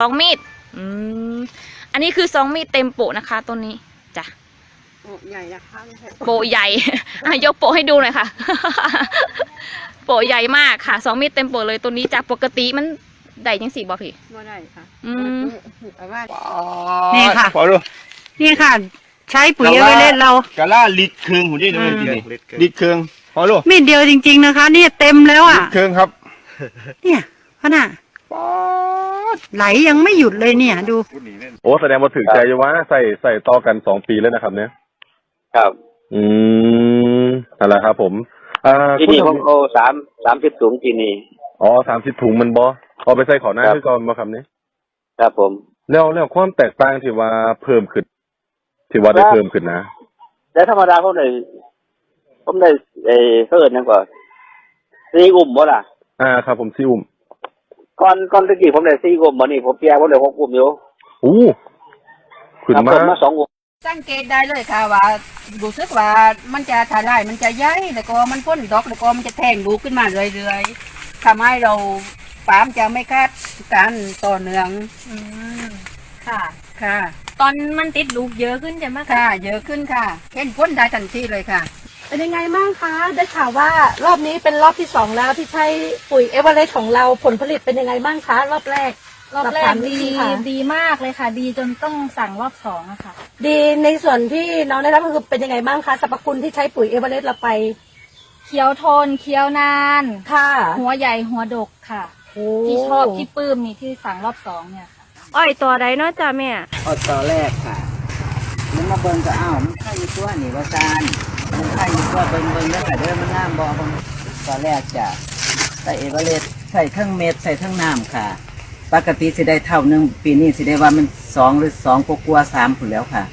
สองมีดอืมอันนี้คือสองมีดเต็มโปะนะคะต้นนี้จ้ะโอ้ใหญ่นะคะไม่ใช่โปะใหญ่ อะยกโปะให้ดูหน่อยค่ะ โปะใหญ่มากค่ะสองมีดเต็มโปะเลยตัวนี้จากปกติมันได้ยังสี่บอพี่ไม่ได้ค่ะอืม เอาว่านี่ค่ะพอดู นี่ค่ะ ใช้ปุ๋ยเอเวอเรสต์เรา กะล่าลิดเครื่องหุ่นนี่ด้วยอืมทีนี่ลิดเครื่องพอดูมีดเดียวจริง ๆนะคะเนี่ยเต็มแล้วลิอะ ดเครื่องครับ เนี่ยขนาดไหลยังไม่หยุดเลยเนี่ย ดู โอ้แสดงว่าถึงใจอยู่ว่าใส่ใส่ต่อกันสองปีแล้วนะครับ เนี่ย ครับ อืมนั่นแหละครับ ผมอ่าที่คุณนี่ผมเอาสามสามสิบถุงที่นี่ อ๋อสามสิบถุงมันบอเอาไปใส่ขอหน้าครับคือก่อนมาครับเนี่ยครับผม แล้วแล้วความแตกต่างที่ว่าเพิ่มขึ้น ที่ว่าได้เพิ่มขึ้นนะแล้วธรรมดาผมได้ผมได้ไอ้เพิ่นนั่นก่อนซีอุ่มบ่ล่ะ อ่าครับผมซิอุ้ม ก่อนก่อนตะกี้ผมได้ซีอุ่มบ่นี่ผมแปลผมได้หกอุ่มอยู่อู้ขึ้นครับมาผมมาสองอุ่มสังเกตได้เลยค่ะว่ารู้สึกว่ามันจะถ่ายได้มันจะใหญ่แล้วก็มันพ่นดอกแล้วก็มันจะแทงลูกขึ้นมาเรื่อยๆทำให้เราปาล์มจะไม่คาดการต่อเนื่องอืมค่ะ ค่ะ ตอนมันติดลูกเยอะขึ้นใช่ไหมคะค่ะ เยอะขึ้นค่ะเห็นพ่นได้ทันทีเลยค่ะ เป็นยังไงบ้างคะได้ข่าวว่ารอบนี้เป็นรอบที่สองแล้วที่ใช้ปุ๋ยเอเวอเรสต์ของเราผลผลิตเป็นยังไงบ้างคะรอบแรก รอบแรสกถานที่ดีค่ะ ดีมากเลยค่ะ ดีจนต้องสั่งรอบสองอะค่ะ ดีในส่วนที่น้องได้รับก็คือเป็นยังไงบ้างคะสรรพคุณที่ใช้ปุ๋ยเอเวอเรสต์เราไปเคี้ยวทนเคี้ยวนานค่ะ หัวใหญ่หัวดกค่ะโอ้ที่ชอบที่ปลื้มนี่ที่สั่งรอบสองเนี่ยค่ะอ้อยตัวใดเนาะจ้าแม่เอาตอนแรกค่ะมันมาเบิ่งก็อ้าวมันไข่อยู่ตัวนี่ว่าซานมัน ไข่อยู่ตัวเบิ่งเบิ่งแล้วค่ะเด้อมันงามบ่เบิ่งตอนแรกจะใส่เอเวอเรสต์ใส่ทั้งเม็ดใส่ทั้งน้ำค่ะ ปกติสิได้เท่าหนึงปีนี้สิได้ว่ามันสองหรือสองกว่าๆสามผุนแล้วค่ะ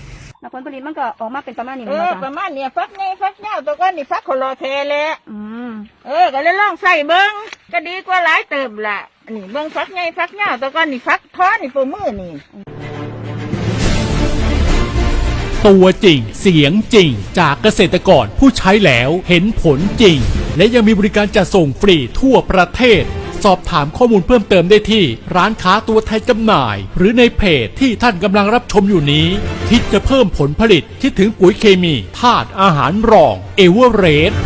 ผลผลิตมันก็ออกมาเป็นประมาณนี้เอมั้งอคะประมาณเนี้ยฟักนี่ฟักเน่าตัวก้อนนี่ฟักขอรอเทแหละอืมเออก็เลยลองใส่เบิ้งก็ดีกว่าหลายเติบละอันนี่เบิ้งฟักไงฟักเน่าตัวก้อนนี่ฟักท้อนี่ปูมือนี่ ตัวจริง เสียงจริง จากเกษตรกรผู้ใช้แล้วเห็นผลจริง และยังมีบริการจัดส่งฟรีทั่วประเทศ สอบถามข้อมูลเพิ่มเติมได้ที่ ร้านค้าตัวแทนจำหน่าย หรือในเพจที่ท่านกำลังรับชมอยู่นี้ คิดจะเพิ่มผลผลิตคิดถึงปุ๋ยเคมีธาตุอาหารรองเอเวอเรสต์